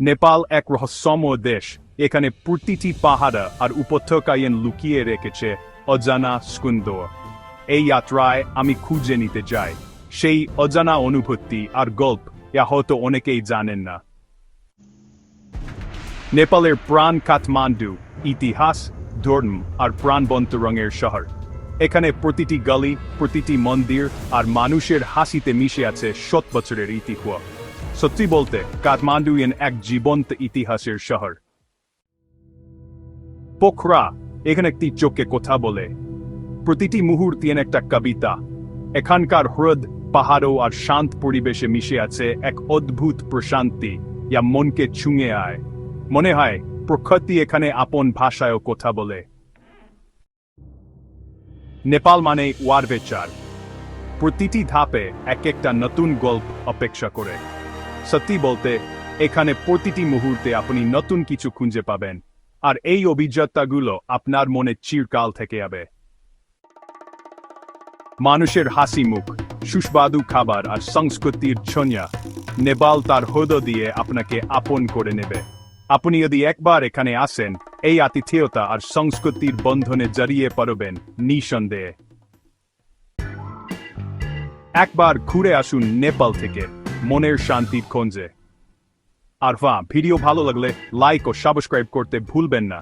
নেপাল এক রহস্যময় দেশ এখানে প্রতিটি পাহাড় আর উপত্যকায় লুকিয়ে রেখেছে অজানা সুন্দর এই যাত্রায় আমি খুঁজে নিতে চাই সেই অজানা অনুভূতি আর গল্প ইয়া হয়তো অনেকেই জানেন না নেপালের প্রাণ কাঠমান্ডু ইতিহাস ধর্ম আর প্রাণবন্ত রঙের শহর এখানে প্রতিটি গলি প্রতিটি মন্দির আর মানুষের হাসিতে মিশে আছে শত বছরের ইতিহাস সত্যি বলতে, কাঠমান্ডু এন এক জীবন্ত ইতিহাসের শহর। পোখরা, এখানে একটি চোখে কথা বলে? প্রতিটি মুহূর্তে একটা কবিতা। এখানকার হ্রদ, পাহাড়ও আর শান্ত পরিবেশে মিশে আছে এক অদ্ভুত প্রশান্তি, যা মনকে ছুঁয়ে আয়। মনে হয়, প্রকৃতি এখানে আপন ভাষায়ও কথা বলে। নেপাল মানে ওয়ারভেচার। প্রতিটি ধাপে এক একটা নতুন গল্প অপেক্ষা করে। সত্যি বলতে, এখানে প্রতিটি মুহূর্তে আপনি নতুন কিছু খুঁজে পাবেন। আর এই অভিজ্ঞতাগুলো আপনার মনে চিরকাল থেকে যাবে। মানুষের হাসি মুখ, সুস্বাদু খাবার আর সংস্কৃতির ছন্যা নেপাল তার হৃদয় দিয়ে আপনাকে আপন করে নেবে। আপনি যদি একবার এখানে আসেন, এই আতিথেয়তা আর সংস্কৃতির বন্ধনে জড়িয়ে পড়বেন নিঃসন্দেহে। একবার ঘুরে আসুন নেপাল থেকে। মনের শান্তির খঞ্জে আর ভিডিও ভালো লাগলে লাইক ও সাবস্ক্রাইব করতে ভুলবেন না।